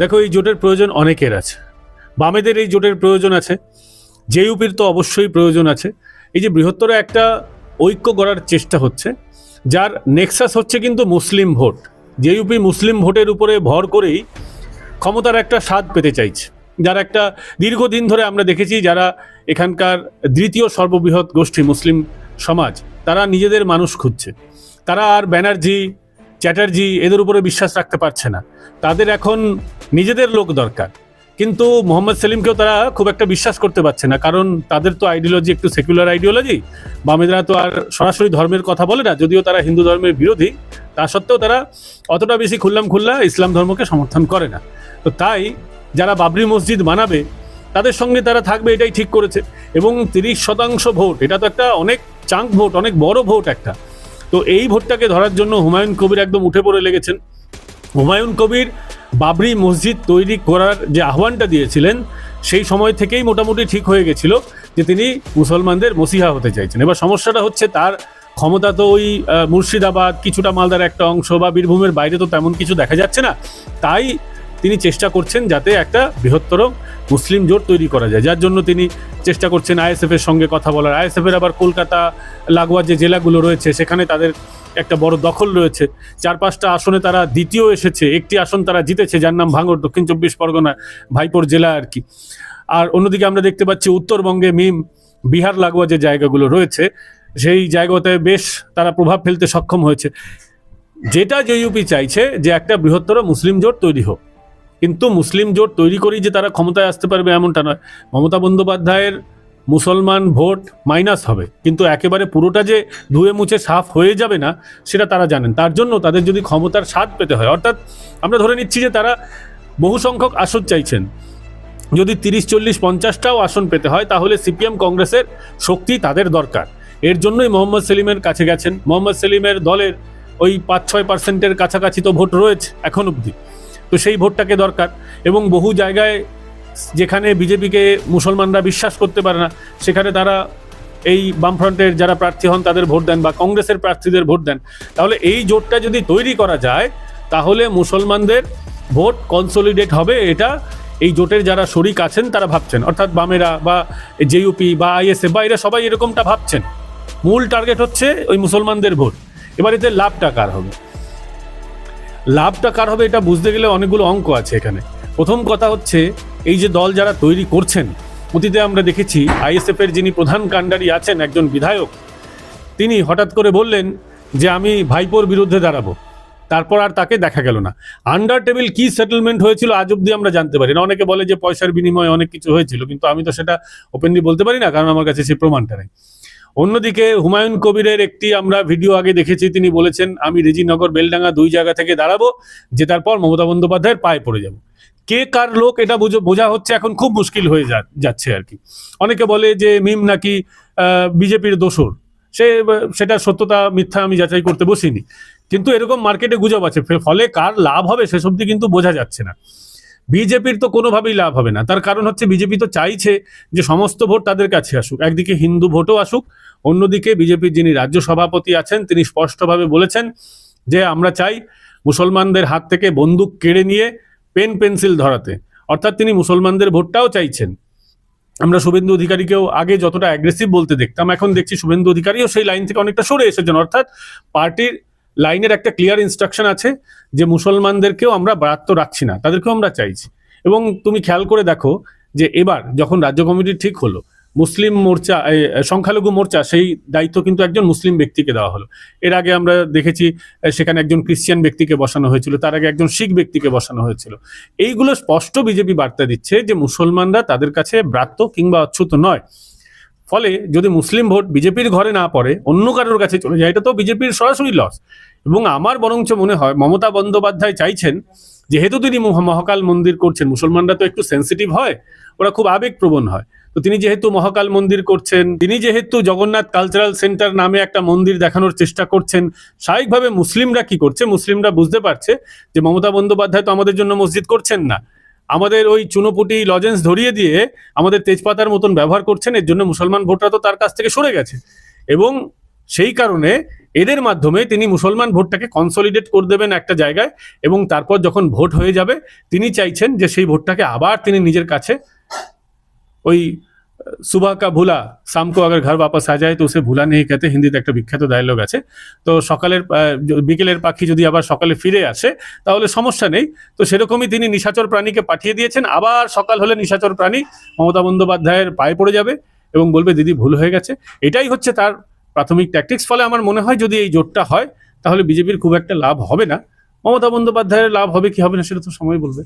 দেখো, এই জোটের প্রয়োজন অনেকের আছে। বামেদের এই জোটের প্রয়োজন আছে। জেইউপির তো অবশ্যই প্রয়োজন আছে। এই যে বৃহত্তর একটা ঐক্য গড়ার চেষ্টা হচ্ছে, যার নেক্সাস হচ্ছে কিন্তু মুসলিম ভোট। জেইউপি মুসলিম ভোটের উপরে ভর করেই ক্ষমতার একটা স্বাদ পেতে চাইছে। যার একটা দীর্ঘদিন ধরে আমরা দেখেছি, যারা এখানকার দ্বিতীয় সর্ববৃহৎ গোষ্ঠী মুসলিম সমাজ, তারা নিজেদের মানুষ খুঁজছে। তারা আর ব্যানার্জি চ্যাটার্জি এদের উপরে বিশ্বাস রাখতে পারছে না। তাদের এখন নিজেদের লোক দরকার। কিন্তু মোহাম্মদ সেলিমকেও তারা খুব একটা বিশ্বাস করতে পারছে না, কারণ তাদের তো আইডিওলজি একটু সেকুলার আইডিওলজি বামেদরা তো আর সরাসরি ধর্মের কথা বলে না, যদিও তারা হিন্দু ধর্মের বিরোধী। তা সত্ত্বেও তারা অতটা বেশি খুল্লাম খুল্লা ইসলাম ধর্মকে সমর্থন করে না। তো তাই যারা বাবরি মসজিদ বানাবে, তাদের সঙ্গে তারা থাকবে এটাই ঠিক করেছে। এবং তিরিশ শতাংশ ভোট, এটা তো একটা অনেক চাঙ্ক ভোট, অনেক বড় ভোট একটা। তো এই ভোটটাকে ধরার জন্য হুমায়ুন কবির একদম উঠে পড়ে লেগেছেন। হুমায়ুন কবির বাবরি মসজিদ তৈরি করার যে আহ্বানটা দিয়েছিলেন, সেই সময় থেকেই মোটামুটি ঠিক হয়ে গেছিল যে তিনি মুসলমানদের মসিহা হতে চাইছেন। এবার সমস্যাটা হচ্ছে তার ক্ষমতা তো ওই মুর্শিদাবাদ, কিছুটা মালদার একটা অংশ বা বীরভূমের বাইরে তো তেমন কিছু দেখা যাচ্ছে না। তাই তিনি চেষ্টা করছেন যাতে একটা বৃহত্তর মুসলিম জোট তৈরি করা যায়। যার জন্য তিনি চেষ্টা করছেন আইএসএফ এর সঙ্গে কথা বলার। আইএসএফ এর আবার কলকাতা, লাগোয়া যে জেলাগুলো রয়েছে, সেখানে তাদের একটা বড় দখল রয়েছে। চার পাঁচটা আসনে তারা দ্বিতীয় এসেছে। একটি আসন তারা জিতেছে, যার নাম ভাঙর দক্ষিণ চব্বিশ পরগনা, ভাইপোর জেলা আর কি। আর অন্যদিকে আমরা দেখতে পাচ্ছি উত্তরবঙ্গে মিম, বিহার, লাগোয়া যে জায়গাগুলো রয়েছে, সেই জায়গাতে বেশ তারা প্রভাব ফেলতে সক্ষম হয়েছে। যেটা জেইউপি চাইছে যে একটা বৃহত্তর মুসলিম জোট তৈরি হোক। কিন্তু মুসলিম জোট তৈরি করেই যে তারা ক্ষমতায় আসতে পারবে এমনটা নয়। মমতা বন্দ্যোপাধ্যায়ের মুসলমান ভোট মাইনাস হবে। কিন্তু একেবারে পুরোটা যে ধুয়ে মুছে সাফ হয়ে যাবে না, সেটা তারা জানেন। তার জন্য তাদের যদি ক্ষমতার স্বাদ পেতে হয়, অর্থাৎ আমরা ধরে নিচ্ছি যে তারা বহু সংখ্যক আসন চাইছেন। যদি তিরিশ, চল্লিশ, পঞ্চাশটাও আসন পেতে হয়, তাহলে সিপিএম কংগ্রেসের শক্তি তাদের দরকার। এর জন্যই মোহাম্মদ সেলিমের কাছে গেছেন। মোহাম্মদ সেলিমের দলের ওই পাঁচ, ছয় পার্সেন্টের কাছাকাছি তো ভোট রয়েছে এখন অবধি। তো সেই ভোটটাকে দরকার। এবং বহু জায়গায় যেখানে বিজেপিকে মুসলমানরা বিশ্বাস করতে পারে না, সেখানে তারা এই বামফ্রন্টের যারা প্রার্থী হন তাদের ভোট দেন বা কংগ্রেসের প্রার্থীদের ভোট দেন। তাহলে এই জোটটা যদি তৈরি করা যায়, তাহলে মুসলমানদের ভোট কনসলিডেট হবে, এটা এই জোটের যারা শরিক আছেন তারা ভাবছেন। অর্থাৎ বামেরা বা জেইউপি বা আইএসএফ বা এরা সবাই এরকমটা ভাবছেন। মূল টার্গেট হচ্ছে ওই মুসলমানদের ভোট। এবার এতে লাভটা কার হবে? লাভটা কার হবে এটা বুঝতে গেলে অনেকগুলো অঙ্ক আছে এখানে। প্রথম কথা হচ্ছে, এই যে দল যারা তৈরি করছেন, অতীতে আমরা দেখেছি আইএসএফ এর যিনি প্রধান কাণ্ডারি আছেন, একজন বিধায়ক, তিনি হঠাৎ করে বললেন যে, আমি ভাইপোর বিরুদ্ধে দাঁড়াবো। তারপর আর তাকে দেখা গেল না। আন্ডার টেবিল কি সেটেলমেন্ট হয়েছিল আজ অব্দি আমরা জানতে পারি না। অনেকে বলে যে, পয়সার বিনিময়ে অনেক কিছু হয়েছিল। কিন্তু আমি তো সেটা ওপেনলি বলতে পারি না, কারণ আমার কাছে সেই প্রমাণটা নেই। অন্যদিকে হুমায়ুন কবিরের একটি আমরা ভিডিও আগে দেখেছি, তিনি বলেছেন, আমি রেজিনগর বেলডাঙ্গা দুই জায়গা থেকে দাঁড়াবো, জেতার পর মমতা বন্দ্যোপাধ্যায়ের পায়ে পড়ে যাব। কে কার লোক এটা বুঝো হচ্ছে এখন খুব মুশকিল হয়ে যাচ্ছে আর কি। অনেকে বলে যে মিম নাকি বিজেপির দোসর সে, সেটা সত্যতা, মিথ্যা আমি যাচাই করতে বসিনি। কিন্তু এরকম মার্কেটে গুজব আছে ফলে কার লাভ হবে সেসব দিয়ে কিন্তু বোঝা যাচ্ছে না। বিজেপির তো কোনোভাবেই লাভ হবে না। তার কারণ হচ্ছে, বিজেপি তো চাইছে যে সমস্ত ভোট তাদের কাছে আসুক। একদিকে হিন্দু ভোটও আসুক অন্যদিকে বিজেপির যিনি রাজ্য সভাপতি আছেন, তিনি স্পষ্টভাবে বলেছেন যে আমরা চাই মুসলমানদের হাত থেকে বন্দুক কেড়ে নিয়ে পেন পেন্সিল ধরাতে। অর্থাৎ তিনি মুসলমানদের ভোটটাও চাইছেন। আমরা শুভেন্দু অধিকারীকেও আগে যতটা অ্যাগ্রেসিভ বলতে দেখতাম, এখন দেখছি শুভেন্দু অধিকারীও সেই লাইন থেকে অনেকটা সরে এসেছেন। অর্থাৎ পার্টির লাইনের একটা ক্লিয়ার ইনস্ট্রাকশন আছে যে মুসলমানদেরকেও আমরা বারাত্ম রাখছি না, তাদেরকেও আমরা চাইছি। এবং তুমি খেয়াল করে দেখো যে এবার যখন রাজ্য কমিটি ঠিক হলো মুসলিম মোর্চা সংখ্যালঘু মোর্চা, সেই দায়িত্ব কিন্তু একজন মুসলিম ব্যক্তিকে দেওয়া হলো। এর আগে আমরা দেখেছি সেখানে একজন ক্রিশ্চিয়ান ব্যক্তিকে বসানো হয়েছিল, তার আগে একজন শিখ ব্যক্তিকে বসানো হয়েছিল। এইগুলো স্পষ্ট বিজেপি বার্তা দিচ্ছে যে মুসলমানরা তাদের কাছে ব্রাত্য কিংবা অচ্যুত নয়। ফলে যদি মুসলিম ভোট বিজেপির ঘরে না পড়ে, অন্য কারোর কাছে চলে যায়, এটা তো বিজেপির সরাসরি লস। এবং আমার বরঞ্চ মনে হয়, মমতা বন্দ্যোপাধ্যায় চাইছেন, যেহেতু তিনি মহ- মহাকাল মন্দির করছেন, মুসলমানরা তো একটু সেন্সিটিভ হয়, ওরা খুব আবেগপ্রবণ হয়। তো তিনি যেহেতু মহাকাল মন্দির করছেন, তিনি যেহেতু জগন্নাথ কালচারাল সেন্টার নামে একটা মন্দির দেখানোর চেষ্টা করছেন, স্বাভাবিকভাবে মুসলিমরা কি করছে? মুসলিমরা বুঝতে পারছে যে মমতা বন্দ্যোপাধ্যায় তো আমাদের জন্য মসজিদ করছেন না। আমাদের ওই চুনোপুটি লজেন্স ধরিয়ে দিয়ে আমাদের তেজপাতার মতন ব্যবহার করছেন, এর জন্য মুসলমান ভোটরা তো তার কাছ থেকে সরে গেছে। এবং সেই কারণে এদের মাধ্যমে তিনি মুসলমান ভোটটাকে কনসলিডেট করে দেবেন একটা জায়গায় এবং তারপর যখন ভোট হয়ে যাবে, তিনি চাইছেন যে সেই ভোটটাকে আবার তিনি নিজের কাছে ওই সুবাহ কা ভুলা শামকো আগার ঘর বাপাস আ যায়, তো উসে ভুলা নেই খেতে হিন্দিতে একটা বিখ্যাত ডায়লগ আছে। তো সকালের বিকেলের পাখি যদি আবার সকালে ফিরে আসে, তাহলে সমস্যা নেই। তো সেরকমই তিনি নিশাচর প্রাণীকে পাঠিয়ে দিয়েছেন। আবার সকাল হলে নিশাচর প্রাণী মমতা বন্দ্যোপাধ্যায়ের পায়ে পড়ে যাবে এবং বলবে, দিদি, ভুল হয়ে গেছে। এটাই হচ্ছে তার প্রাথমিক ট্যাকটিক্স ফলে আমার মনে হয় যদি এই জোটটা হয়, তাহলে বিজেপির খুব একটা লাভ হবে না। মমতা বন্দ্যোপাধ্যায়ের লাভ হবে কি হবে না, সেটা তো সময় বলবে।